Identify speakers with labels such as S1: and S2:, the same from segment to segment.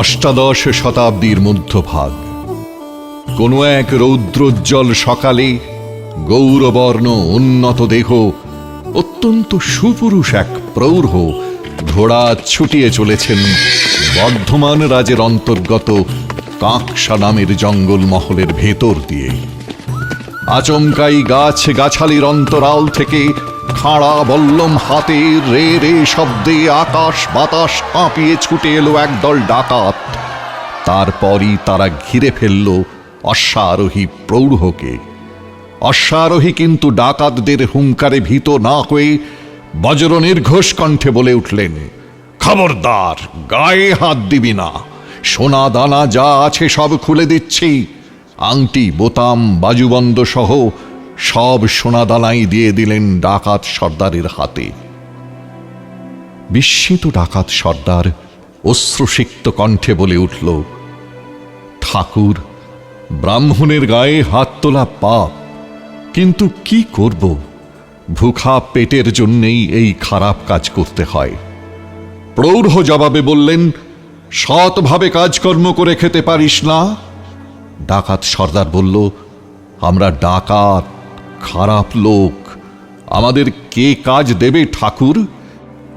S1: অষ্টাদশ শতাব্দীর মধ্যভাগ। কোনো এক রৌদ্রোজ্জ্বল সকালে গৌরবর্ণ উন্নত দেহ, অত্যন্ত সুপুরুষ এক প্রৌঢ়, ঘোড়া ছুটিয়ে চলেছেন বর্ধমান রাজের অন্তর্গত কাঁকসা নামের জঙ্গল মহলের ভেতর দিয়ে। আচমকাই গাছ গাছালির অন্তরাল থেকে খাড়া বল্লম হাতে রে রে শব্দে আকাশ বাতাস কাঁপিয়ে ছুটে এলো একদল ডাকাত। তারপরই তারা ঘিরে ফেলল অশ্বারোহী প্রৌঢ়কে। অশ্বারোহী কিন্তু ডাকাতদের হুঙ্কারে ভীত না হয়ে বজ্র নির্ঘোষ কণ্ঠে বলে উঠলেন, খবরদার, গায়ে হাত দিবি না। সোনা দানা যা আছে সব খুলে দিচ্ছি। আংটি, বোতাম, বাজুবন্ধ সহ সব সোনা দানাই দিয়ে দিলেন ডাকাত সর্দারের হাতে। বিস্মিত ডাকাত সর্দার অশ্রুসিক্ত কণ্ঠে বলে উঠল, ঠাকুর, ব্রাহ্মণের গায়ে হাত তোলা পাপ, কিন্তু কি করব? ভুখা পেটের জন্যেই এই খারাপ কাজ করতে হয়। প্রৌঢ় জবাবে বললেন, সৎভাবে কাজকর্ম করে খেতে পারিস না? ডাকাত সর্দার বলল, আমরা ডাকাত খারাপ লোক। আমাদের কে কাজ দেবে ঠাকুর?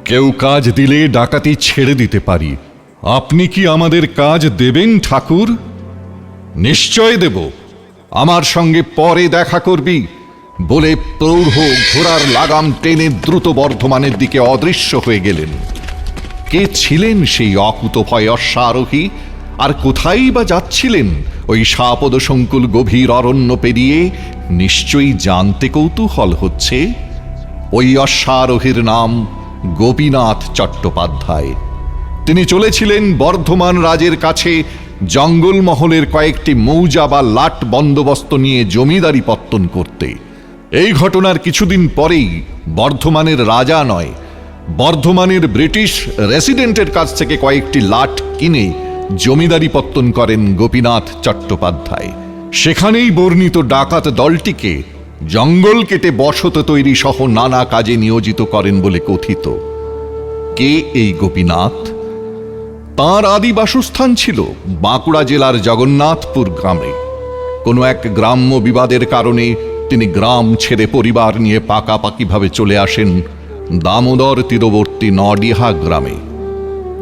S1: কেউ কাজ দিলে ডাকাতি ছেড়ে দিতে পারি। আপনি কি আমাদের কাজ দেবেন ঠাকুর? নিশ্চয় দেব। আমার সঙ্গে পরে দেখা করবি। বলে প্রৌঢ় ঘোড়ার লাগাম টেনে দ্রুত বর্ধমানের দিকে অদৃশ্য হয়ে গেলেন। কে ছিলেন সেই অকুত ভয় অশ্বারোহী? আর কোথায় বা যাচ্ছিলেন ওই সাপদ সংকুল গভীর অরণ্য পেরিয়ে নিশ্চয়ই জানতে কৌতূহল হচ্ছে ওই অশ্বারোহীর নাম গোপীনাথ চট্টোপাধ্যায়। তিনি চলেছিলেন বর্ধমান রাজের কাছে জঙ্গলমহলের কয়েকটি মৌজা বা লাট বন্দোবস্ত নিয়ে জমিদারি পত্তন করতে। এই ঘটনার কিছুদিন পরেই বর্ধমানের রাজা নয়, বর্ধমানের ব্রিটিশ রেসিডেন্টের কাছ থেকে কয়েকটি লাট কিনে জমিদারি পত্তন করেন গোপীনাথ চট্টোপাধ্যায়। সেখানেই বর্ণিত ডাকাত দলটিকে জঙ্গল কেটে বসত তৈরি সহ নানা কাজে নিয়োজিত করেন বলে কথিত। কে এই গোপীনাথ? তাঁর আদি বাসস্থান ছিল বাঁকুড়া জেলার জগন্নাথপুর গ্রামে। কোনো এক গ্রাম্য বিবাদের কারণে তিনি গ্রাম ছেড়ে পরিবার নিয়ে পাকাপাকিভাবে চলে আসেন দামোদর তীরবর্তী নডিহা গ্রামে।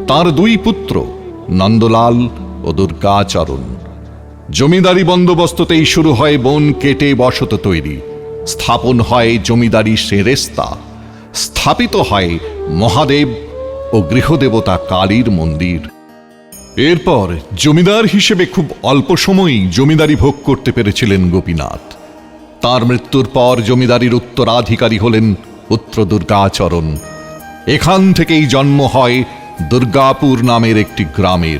S1: তার দুই পুত্র নন্দলাল ও দুর্গাচরণ। জমিদারি বন্দোবস্ততেই শুরু হয় বন কেটে বসত তৈরি। স্থাপন হয় জমিদারি সেরেস্তা। স্থাপিত হয় মহাদেব ও গৃহদেবতা কালীর মন্দির। এরপর জমিদার হিসেবে খুব অল্প সময়ই জমিদারি ভোগ করতে পেরেছিলেন গোপীনাথ। তার মৃত্যুর পর জমিদারির উত্তরাধিকারী হলেন পুত্র দুর্গাচরণ এখান থেকেই জন্ম হয় দুর্গাপুর নামের একটি গ্রামের।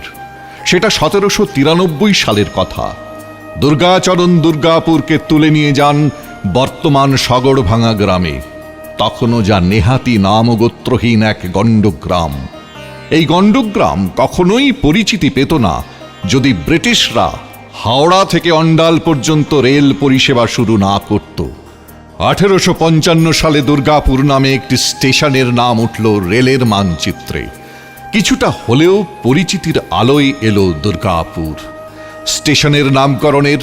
S1: সেটা সতেরোশো তিরানব্বই সালের কথা। দুর্গাচরণ দুর্গাপুরকে তুলে নিয়ে যান বর্তমান সগড়ভাঙা গ্রামে। তখনও যা নেহাতি নাম গোত্রহীন এক গণ্ডগ্রাম। এই গণ্ডগ্রাম কখনোই পরিচিতি পেত না, যদি ব্রিটিশরা হাওড়া থেকে অন্ডাল পর্যন্ত রেল পরিষেবা শুরু না করত। আঠেরোশো পঞ্চান্ন সালে দুর্গাপুর নামে একটি স্টেশনের নাম উঠল রেলের মানচিত্রে। কিছুটা হলেও পরিচিতির আলোয় এলো দুর্গাপুর। স্টেশনের নামকরণের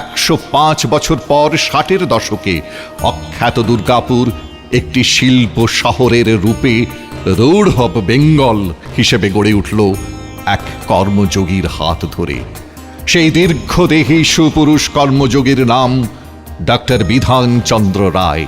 S1: একশো পাঁচ বছর পর ষাটের দশকে অখ্যাত দুর্গাপুর একটি শিল্প শহরের রূপে রোড অব বেঙ্গল হিসেবে গড়ে উঠল এক কর্মযোগীর হাত ধরে। সেই দীর্ঘদেহী সুপুরুষ কর্মযোগীর নাম ডক্টর বিধান চন্দ্র রায়।